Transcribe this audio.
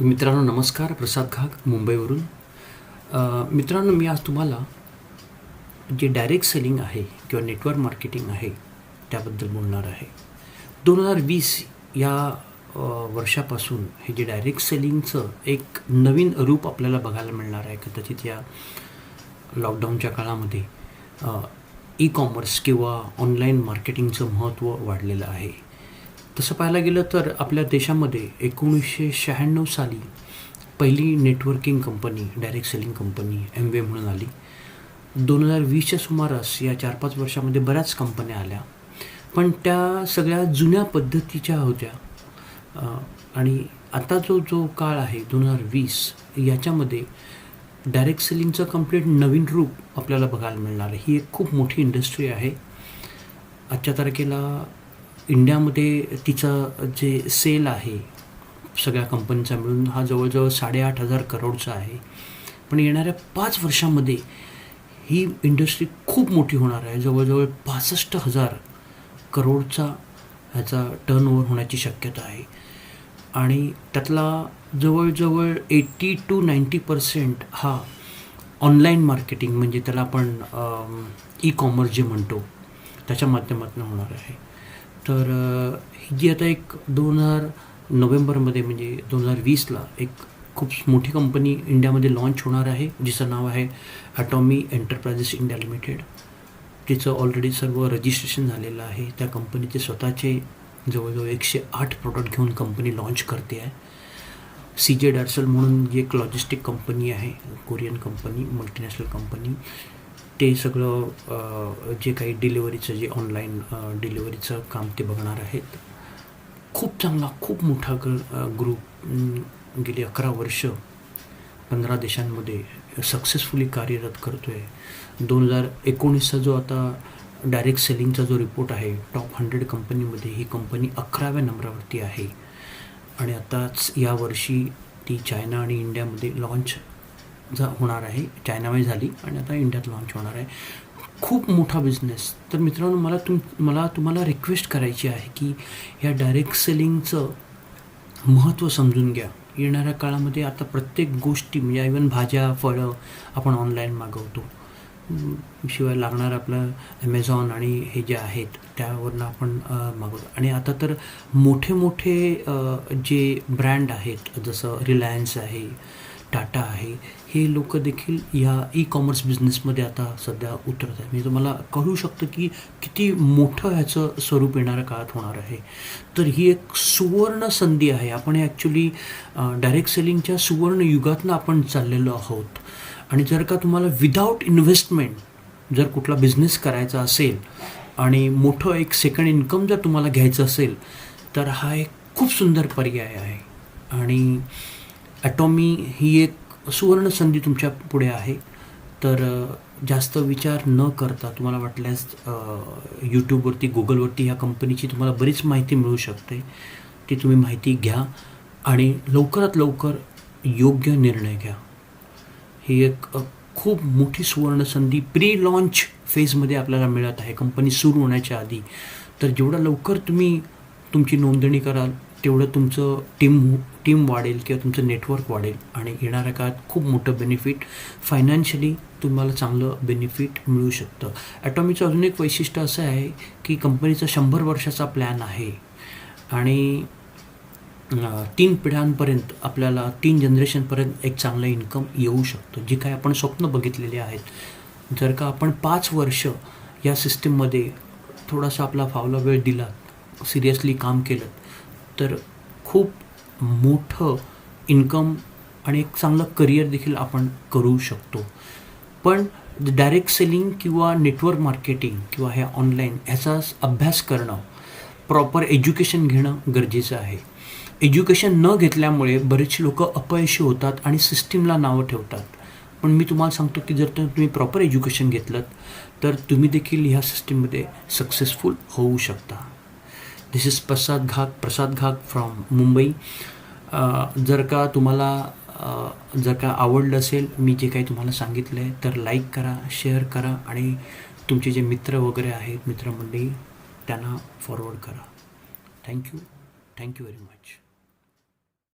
मित्रांनो नमस्कार. प्रसाद घाग मुंबईवरून. मित्रांनो मी आज तुम्हाला जे डायरेक्ट सेलिंग आहे किंवा नेटवर्क मार्केटिंग आहे त्याबद्दल बोलणार आहे. दोन हजार वीस या वर्षापासून हे जे डायरेक्ट सेलिंगचं एक नवीन रूप आपल्याला बघायला मिळणार आहे. कदाचित या लॉकडाऊनच्या काळामध्ये ई कॉमर्स किंवा ऑनलाईन मार्केटिंगचं महत्त्व वाढलेलं आहे. तसं पाहायला गेलं तर आपल्या देशामध्ये एकोणीसशे शहाण्णव साली पहिली networking company direct selling company Amway म्हणून आली. दोन हजार वीसच्या सुमारास या चार पाच वर्षामध्ये बऱ्याच कंपन्या आल्या. पण त्या सगळ्या जुन्या पद्धतीच्या होत्या. आणि आता जो जो काळ आहे दोन हजार वीस याच्यामध्ये डायरेक्ट सेलिंगचं कंप्लीट नवीन रूप आपल्याला बघायला मिळणार आहे. ही एक खूप मोठी इंडस्ट्री आहे. आजच्या तारखेला इंडियामध्ये तिचं जे सेल आहे सगळ्या कंपनीचा मिळून हा जवळजवळ साडेआठ हजार करोडचा आहे. पण येणाऱ्या पाच वर्षामध्ये ही इंडस्ट्री खूप मोठी होणार आहे. जवळजवळ पासष्ट हजार करोडचा ह्याचा टर्नओव्हर होण्याची शक्यता आहे. आणि त्यातला जवळजवळ एटी टू नाईंटी पर्सेंट हा ऑनलाईन मार्केटिंग म्हणजे त्याला आपण ई कॉमर्स जे म्हणतो त्याच्या माध्यमातून होणार आहे. तर ही जी आता एक दोन हजार नोव्हेंबरमध्ये म्हणजे दोन हजार वीसला एक खूप मोठी कंपनी इंडियामध्ये लॉन्च होणार आहे जिचं नाव आहे ॲटॉमी एंटरप्राइजेस इंडिया लिमिटेड तिचं ऑलरेडी सर्व रजिस्ट्रेशन झालेलं आहे. त्या कंपनीचे स्वतःचे जवळजवळ एकशे आठ प्रोडक्ट घेऊन कंपनी लॉन्च करते आहे. सी जे डॅर्सल म्हणून जी एक लॉजिस्टिक कंपनी आहे कोरियन कंपनी मल्टीनॅशनल कंपनी ते सगळं जे काही डिलिव्हरीचं जे ऑनलाईन डिलिव्हरीचं काम ते बघणार आहेत. खूप चांगला खूप मोठा ग ग्रुप गेली अकरा वर्ष पंधरा देशांमध्ये सक्सेसफुली कार्यरत करतो आहे दोन हजार एकोणीसचा जो आता डायरेक्ट सेलिंगचा जो रिपोर्ट आहे टॉप हंड्रेड कंपनीमध्ये ही कंपनी अकराव्या नंबरावरती आहे. आणि आताच यावर्षी ती चायना आणि इंडियामध्ये लॉन्च जा होणार आहे. चायनामध्ये झाली आणि आता इंडियात लॉन्च होणार आहे. खूप मोठा बिझनेस तर मित्रांनो मला तुम मला तुम्हाला रिक्वेस्ट करायची आहे की या डायरेक्ट सेलिंगचं महत्त्व समजून घ्या. येणाऱ्या काळामध्ये आता प्रत्येक गोष्टी म्हणजे इवन भाज्या फळं आपण ऑनलाईन मागवतो. शिवाय लागणार आपलं ॲमेझॉन आणि हे जे आहेत त्यावरनं आपण मागवतो. आणि आता तर मोठे मोठे जे ब्रँड आहेत जसं रिलायन्स आहे टाटा आहे. हे लोक देखील या ई कॉमर्स बिझनेसमध्ये आता सध्या उतरत आहे म्हणजे तुम्हाला कळू शकतं की किती मोठं ह्याचं स्वरूप येणाऱ्या काळात होणार आहे. तर ही एक सुवर्ण संधी आहे. आपण ॲक्च्युली डायरेक्ट सेलिंगच्या सुवर्ण युगातनं आपण चाललेलो आहोत. आणि जर का तुम्हाला विदाऊट इन्व्हेस्टमेंट जर कुठला बिझनेस करायचा असेल आणि मोठं एक सेकंड इन्कम जर तुम्हाला घ्यायचं असेल तर हा एक खूप सुंदर पर्याय आहे. आणि ॲटॉमी ही एक सुवर्ण संधी तुमच्यापुढे आहे. तर जास्त विचार न करता तुम्हाला वाटल्यास यूट्यूबवरती गुगलवरती ह्या कंपनीची तुम्हाला बरीच माहिती मिळू शकते. ती तुम्ही माहिती घ्या आणि लवकरात लवकर योग्य निर्णय घ्या. ही एक खूप मोठी सुवर्ण संधी प्री लॉन्च फेजमध्ये आपल्याला मिळत आहे. कंपनी सुरू होण्याच्या आधी. तर जेवढं लवकर तुम्ही तुमची नोंदणी कराल तेवढं तुमचं टीम टीम वाढेल किंवा तुमचं नेटवर्क वाढेल. आणि येणाऱ्या काळात खूप मोठं बेनिफिट फायनान्शियली तुम्हाला चांगलं बेनिफिट मिळू शकतं. ॲटॉमीचं अजून एक वैशिष्ट्य असं आहे की कंपनीचा शंभर वर्षाचा प्लॅन आहे. आणि तीन पिढ्यांपर्यंत आपल्याला तीन जनरेशनपर्यंत एक चांगलं इन्कम येऊ शकतं. जी काही आपण स्वप्न बघितलेले आहेत. जर का आपण पाच वर्ष या सिस्टीममध्ये थोडासा आपला फावला वेळ दिला सिरियसली काम केलं तर खूप मोठं इन्कम आणि एक चांगलं करिअर देखील आपण करू शकतो. पण डायरेक्ट सेलिंग किंवा नेटवर्क मार्केटिंग किंवा हे ऑनलाईन ह्याचा अभ्यास करणं प्रॉपर एज्युकेशन घेणं गरजेचं आहे. एज्युकेशन न घेतल्यामुळे बरेचसे लोक अपयशी होतात आणि सिस्टीमला नावं ठेवतात. पण मी तुम्हाला सांगतो की जर तुम्ही प्रॉपर एज्युकेशन घेतलं तर तुम्ही देखील ह्या सिस्टीममध्ये सक्सेसफुल होऊ शकता. This is Prasad Ghag Prasad Ghag from Mumbai जर का तुम्हाला uh, जर का आवडलं असेल मी जे काही तुम्हाला सांगितलं आहे तर लाईक करा शेअर करा आणि तुमचे जे मित्र वगैरे आहेत मित्रमंडळी त्यांना फॉरवर्ड करा. Thank you thank you very much